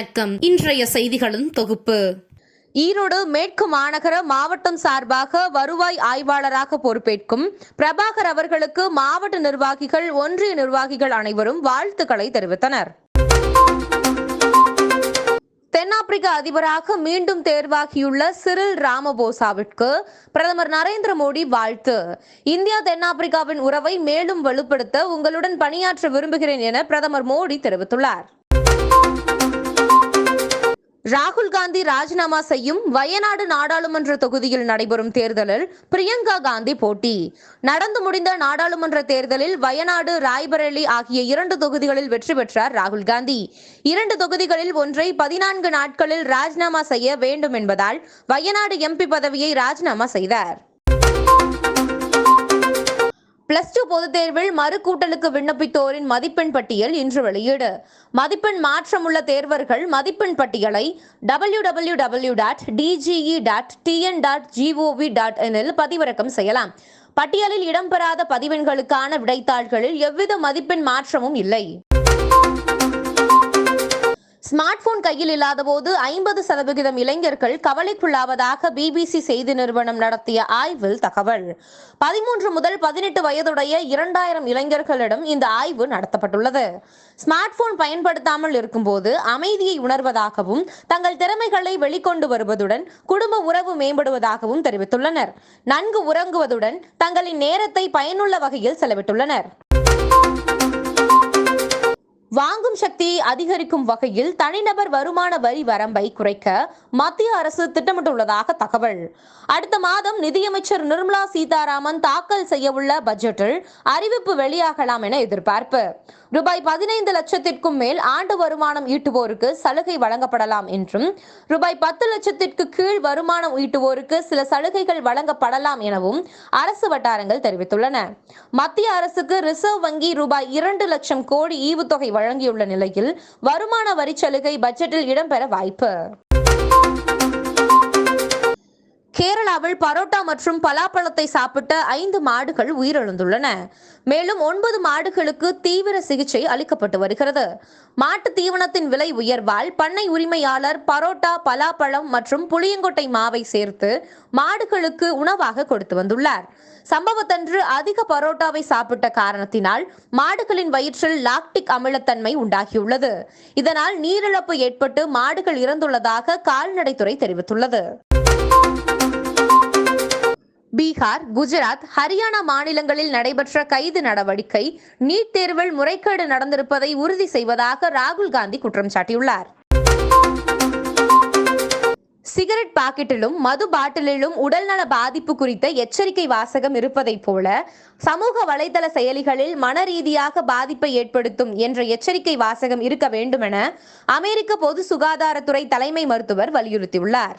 வணக்கம். இன்றைய செய்திகளின் தொகுப்பு. ஈரோடு மேற்கு மாநகர மாவட்டம் சார்பாக வருவாய் ஆய்வாளராக பொறுப்பேற்கும் பிரபாகர் அவர்களுக்கு மாவட்ட நிர்வாகிகள் ஒன்றிய நிர்வாகிகள் அனைவரும் வாழ்த்துக்களை தெரிவித்தனர். தென்னாப்பிரிக்க அதிபராக மீண்டும் தேர்வாகியுள்ள சிறில் ராமபோசாவிற்கு பிரதமர் நரேந்திர மோடி வாழ்த்து. இந்தியா தென்னாப்பிரிக்காவின் உறவை மேலும் வலுப்படுத்த உங்களுடன் பணியாற்ற விரும்புகிறேன் என பிரதமர் மோடி தெரிவித்துள்ளார். ராகுல் காந்தி ராஜினாமா செய்யும் வயநாடு நாடாளுமன்ற தொகுதியில் நடைபெறும் தேர்தலில் பிரியங்கா காந்தி போட்டி. நடந்து முடிந்த நாடாளுமன்ற தேர்தலில் வயநாடு ராய்பரேலி ஆகிய இரண்டு தொகுதிகளில் வெற்றி பெற்றார் ராகுல் காந்தி. இரண்டு தொகுதிகளில் ஒன்றை பதினான்கு நாட்களில் ராஜினாமா செய்ய வேண்டும் என்பதால் வயநாடு எம்பி பதவியை ராஜினாமா செய்தார். பிளஸ் டூ பொதுத் தேர்வில் மறுகூட்டலுக்கு விண்ணப்பித்தோரின் மதிப்பெண் பட்டியல் இன்று வெளியீடு. மதிப்பெண் மாற்றம் உள்ள தேர்வர்கள் மதிப்பெண் பட்டியலை W W W dot DGE dot TN dot gov dot இனில் பதிவிறக்கம் செய்யலாம். பட்டியலில் இடம்பெறாத பதிவெண்களுக்கான விடைத்தாள்களில் எவ்வித மதிப்பெண் மாற்றமும் இல்லை. ஸ்மார்ட் போன் கையில் இல்லாதபோது ஐம்பது சதவிகிதம் இளைஞர்கள் கவலைக்குள்ளாவதாக பிபிசி செய்தி நிறுவனம் நடத்திய ஆய்வில் தகவல். பதிமூன்று முதல் பதினெட்டு வயதுடைய இரண்டாயிரம் இளைஞர்களிடம் இந்த ஆய்வு நடத்தப்பட்டுள்ளது. ஸ்மார்ட் போன் பயன்படுத்தாமல் இருக்கும்போது அமைதியை உணர்வதாகவும் தங்கள் திறமைகளை வெளிக்கொண்டு வருவதுடன் குடும்ப உறவு மேம்படுவதாகவும் தெரிவித்துள்ளனர். நன்கு உறங்குவதுடன் தங்களின் நேரத்தை பயனுள்ள வகையில் செலவிட்டுள்ளனர். வாங்கும் சக்தியை அதிகரிக்கும் வகையில் தனிநபர் வருமான வரி வரம்பை குறைக்க மத்திய அரசு திட்டமிட்டுள்ளதாக தகவல். அடுத்த மாதம் நிதியமைச்சர் நிர்மலா சீதாராமன் தாக்கல் செய்யவுள்ள பட்ஜெட்டில் அறிவிப்பு வெளியாகலாம் என எதிர்பார்ப்பு. ரூபாய் பதினைந்து லட்சத்திற்கும் மேல் ஆண்டு வருமானம் ஈட்டுவோருக்கு சலுகை வழங்கப்படலாம் என்றும் ரூபாய் பத்து லட்சத்திற்கு கீழ் வருமானம் ஈட்டுவோருக்கு சில சலுகைகள் வழங்கப்படலாம் எனவும் அரசு வட்டாரங்கள் தெரிவித்துள்ளன. மத்திய அரசுக்கு ரிசர்வ் வங்கி ரூபாய் இரண்டு லட்சம் கோடி ஈவுத்தொகை வழங்கியுள்ள நிலையில் வருமான வரி சலுகை பட்ஜெட்டில் இடம்பெற வாய்ப்பு. கேரளாவில் பரோட்டா மற்றும் பலாப்பழத்தை சாப்பிட்ட ஐந்து மாடுகள் உயிரிழந்துள்ளன. மேலும் ஒன்பது மாடுகளுக்கு தீவிர சிகிச்சை அளிக்கப்பட்டு வருகிறது. மாட்டு தீவனத்தின் விலை உயர்வால் பண்ணை உரிமையாளர் பரோட்டா பலாப்பழம் மற்றும் புளியங்கொட்டை மாவை சேர்த்து மாடுகளுக்கு உணவாக கொடுத்து வந்துள்ளார். சம்பவத்தன்று அதிக பரோட்டாவை சாப்பிட்ட காரணத்தினால் மாடுகளின் வயிற்றில் லாக்டிக் அமிலத்தன்மை உண்டாகியுள்ளது. இதனால் நீரிழப்பு ஏற்பட்டு மாடுகள் இறந்துள்ளதாக கால்நடைத்துறை தெரிவித்துள்ளது. பீகார் குஜராத் ஹரியானா மாநிலங்களில் நடைபெற்ற கைது நடவடிக்கை நீட் தேர்வில் முறைகேடு நடந்திருப்பதை உறுதி செய்வதாக ராகுல் காந்தி குற்றம் சாட்டியுள்ளார். சிகரெட் பாக்கெட்டிலும் மது பாட்டிலிலும் உடல்நல பாதிப்பு குறித்த எச்சரிக்கை வாசகம் இருப்பதைப் போல சமூக வலைதள செயலிகளில் மன ரீதியாக பாதிப்பை ஏற்படுத்தும் என்ற எச்சரிக்கை வாசகம் இருக்க வேண்டுமென அமெரிக்க பொது சுகாதாரத்துறை தலைமை மருத்துவர் வலியுறுத்தியுள்ளார்.